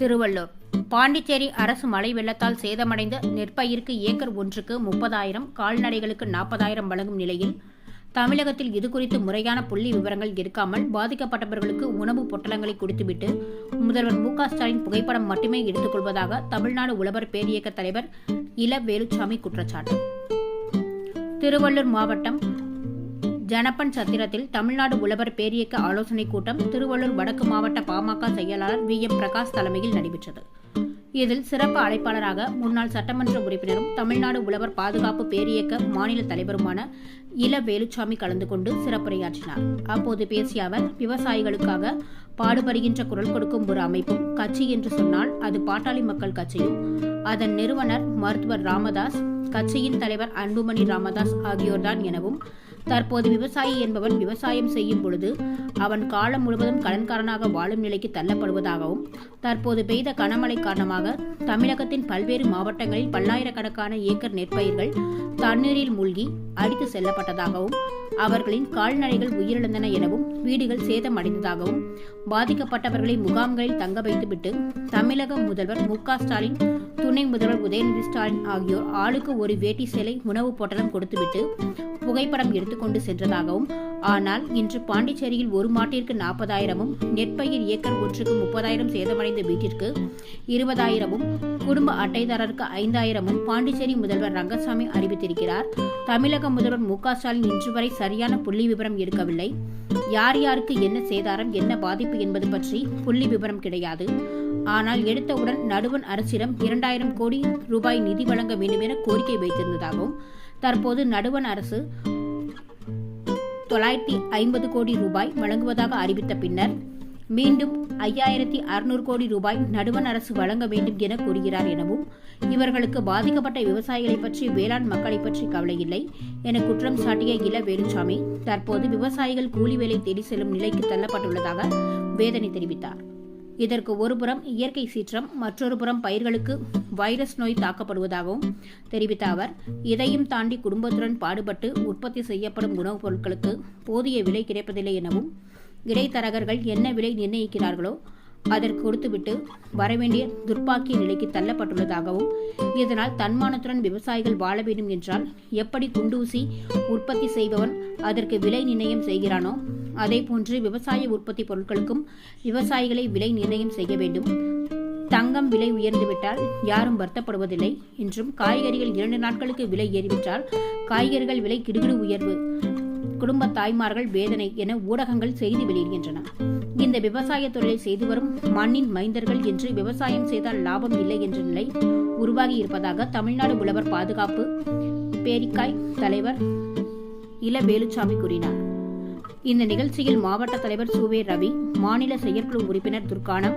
திருவள்ளூர். பாண்டிச்சேரி அரசு மழை வெள்ளத்தால் சேதமடைந்த நெற்பயிருக்கு ஏக்கர் ஒன்றுக்கு முப்பதாயிரம் கால்நடைகளுக்கு நாற்பதாயிரம் வழங்கும் நிலையில் தமிழகத்தில் இதுகுறித்து முறையான புள்ளி விவரங்கள் இருக்காமல் பாதிக்கப்பட்டவர்களுக்கு உணவு பொட்டலங்களை கொடுத்துவிட்டு முதல்வர் மு ஸ்டாலின் புகைப்படம் மட்டுமே எடுத்துக்கொள்வதாக தமிழ்நாடு உழவர் பேரியக்க தலைவர் இள வேலுசாமி குற்றச்சாட்டு. திருவள்ளூர் மாவட்டம் ஜனப்பன் சத்திரத்தில் தமிழ்நாடு உழவர் பேரியக்க ஆலோசனைக் கூட்டம் திருவள்ளூர் வடக்கு மாவட்ட பாமக செயலாளர் வி. எம். பிரகாஷ் தலைமையில் நடைபெற்றது. இதில் சிறப்பு அழைப்பாளராக முன்னாள் சட்டமன்ற உறுப்பினரும் தமிழ்நாடு உழவர் பாதுகாப்பு பேரியக்க மாநில தலைவருமான இள வேலுச்சாமி கலந்து கொண்டு சிறப்புரையாற்றினார். அப்போது பேசிய அவர் விவசாயிகளுக்காக பாடுபடுகின்ற குரல் கொடுக்கும் ஒரு அமைப்பும் கட்சி என்று சொன்னால் அது பாட்டாளி மக்கள் கட்சியும். அதன் நிறுவனர் மருத்துவர் ராமதாஸ் கட்சியின் தலைவர் அன்புமணி ராமதாஸ் ஆகியோர்தான் எனவும் தற்போது விவசாயி என்பவன் விவசாயம் செய்யும் பொழுது அவன் காலம் முழுவதும் கடன்காரனாக வாழும் நிலைக்கு தள்ளப்படுவதாகவும் தற்போது பெய்த கனமழை காரணமாக தமிழகத்தின் பல்வேறு மாவட்டங்களில் பல்லாயிரக்கணக்கான ஏக்கர் நெற்பயிர்கள் தண்ணீரில் மூழ்கி அடித்து செல்லப்பட்டதாகவும் அவர்களின் கால்நடைகள் உயிரிழந்தன எனவும் வீடுகள் சேதமடைந்ததாகவும் பாதிக்கப்பட்டவர்களை முகாம்களில் தங்க வைத்துவிட்டு தமிழக முதல்வர் மு ஸ்டாலின் துணை முதல்வர் உதயநிதி ஸ்டாலின் ஆகியோர் ஆளுக்கு ஒரு வேட்டி சேலை உணவுப் பொட்டலம் கொடுத்துவிட்டு புகைப்படம் எடுத்துக்கொண்டு சென்றதாகவும் ஆனால் இன்று பாண்டிச்சேரியில் ஒரு மாட்டிற்கு நாற்பதாயிரமும் நெற்பயிர் ஏக்கர் ஒன்றுக்கு முப்பதாயிரம் சேதமடைந்த வீட்டிற்கு இருபதாயிரமும் குடும்ப அட்டைதாரருக்கு ஐந்தாயிரமும் பாண்டிச்சேரி முதல்வர் ரங்கசாமி அறிவித்திருக்கிறார். தமிழக முதல்வர் மு ஸ்டாலின் இன்று வரை சரியான புள்ளி விவரம் எடுக்கவில்லை. யார் யாருக்கு என்ன சேதாரம் என்ன பாதிப்பு என்பது பற்றி புள்ளி விவரம் கிடையாது. ஆனால் எடுத்தவுடன் நடுவன் அரசிடம் இரண்டாயிரம் கோடி ரூபாய் நிதி வழங்க வேண்டும் என கோரிக்கை வைத்திருந்ததாகவும் தற்போது நடுவன் அரசு தொள்ளாயிரத்தி ஐம்பது கோடி ரூபாய் வழங்குவதாக அறிவித்த பின்னர் மீண்டும் ஐயாயிரத்தி அறுநூறு கோடி ரூபாய் நடுவன் அரசு வழங்க வேண்டும் என கூறுகிறார் எனவும் இவர்களுக்கு பாதிக்கப்பட்ட விவசாயிகளை பற்றி வேளாண் மக்களை பற்றி கவலை இல்லை என குற்றம் சாட்டிய இள வேலுசாமி தற்போது விவசாயிகள் கூலி வேலை தேடி செல்லும் நிலைக்கு தள்ளப்பட்டுள்ளதாக வேதனை தெரிவித்தார். இதற்கு ஒருபுறம் இயற்கை சீற்றம் மற்றொரு புறம் பயிர்களுக்கு வைரஸ் நோய் தாக்கப்படுவதாகவும் தெரிவித்த அவர் இதையும் தாண்டி குடும்பத்துடன் பாடுபட்டு உற்பத்தி செய்யப்படும் உணவுப் பொருட்களுக்கு போதிய விலை கிடைப்பதில்லை எனவும் இடைத்தரகர்கள் என்ன விலை நிர்ணயிக்கிறார்களோ அதற்கு கொடுத்துவிட்டு வரவேண்டிய துர்ப்பாக்கிய நிலைக்கு தள்ளப்பட்டுள்ளதாகவும் இதனால் தன்மானத்துடன் விவசாயிகள் வாழ வேண்டும் என்றால் எப்படி குண்டூசி உற்பத்தி செய்பவன் அதற்கு விலை நிர்ணயம் செய்கிறானோ அதே போன்று விவசாய உற்பத்தி பொருட்களுக்கும் விவசாயிகளை விலை நிர்ணயம் செய்ய வேண்டும். தங்கம் விலை உயர்ந்துவிட்டால் யாரும் வருத்தப்படுவதில்லை என்றும் காய்கறிகள் இரண்டு நாட்களுக்கு விலை ஏறிவிட்டால் காய்கறிகள் விலை கிடுகிடு உயர்வு குடும்ப தாய்மார்கள் வேதனை என ஊடகங்கள் செய்தி வெளியிடுகின்றன. இந்த விவசாய தொழிலை செய்து வரும் மண்ணின் மைந்தர்கள் என்று விவசாயம் செய்தால் லாபம் இல்லை என்ற நிலை உருவாகி இருப்பதாக தமிழ்நாடு உழவர் பாதுகாப்பு பேரிக்காய் தலைவர் இள கூறினார். இந்த நிகழ்ச்சியில் மாவட்ட தலைவர் சுவே ரவி மாநில செயற்குழு உறுப்பினர் துர்கானம்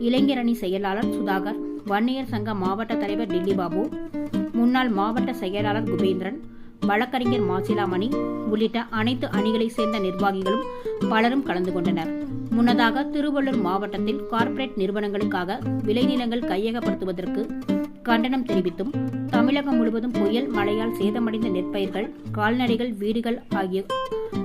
இளைஞரணி செயலாளர் சுதாகர் வன்னியர் சங்க மாவட்ட தலைவர் டில்லி பாபு முன்னாள் மாவட்ட செயலாளர் குபேந்திரன் வழக்கறிஞர் மாசிலாமணி உள்ளிட்ட அனைத்து அணிகளை சேர்ந்த நிர்வாகிகளும் பலரும் கலந்து கொண்டனர். முன்னதாக திருவள்ளூர் மாவட்டத்தில் கார்ப்பரேட் நிறுவனங்களுக்காக விளைநிலங்கள் கையகப்படுத்துவதற்கு கண்டனம் தெரிவித்தும் தமிழகம் முழுவதும் புயல் மழையால் சேதமடைந்த நெற்பயிர்கள் கால்நடைகள் வீடுகள் ஆகிய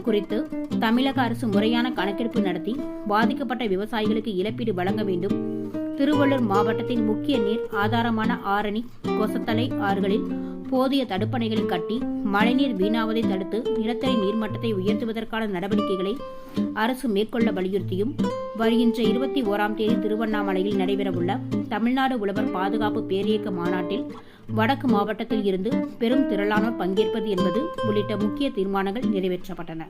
குறித்து தமிழக அரசு முறையான கணக்கெடுப்பு நடத்தி பாதிக்கப்பட்ட விவசாயிகளுக்கு இழப்பீடு வழங்க வேண்டும். திருவள்ளூர் மாவட்டத்தின் முக்கிய நீர் ஆதாரமான ஆரணி கொசத்தலை ஆறுகளில் போதிய தடுப்பணைகளை கட்டி மழைநீர் வீணாவதை தடுத்து நிலத்தடி நீர்மட்டத்தை உயர்த்துவதற்கான நடவடிக்கைகளை அரசு மேற்கொள்ள வலியுறுத்தியும் வருகின்ற இருபத்தி ஓராம் தேதி திருவண்ணாமலையில் நடைபெறவுள்ள தமிழ்நாடு உழவர் பாதுகாப்பு பேரியக்க மாநாட்டில் வடக்கு மாவட்டத்தில் இருந்து பெரும் திரளானோர் பங்கேற்பது என்பது உள்ளிட்ட முக்கிய தீர்மானங்கள் நிறைவேற்றப்பட்டன.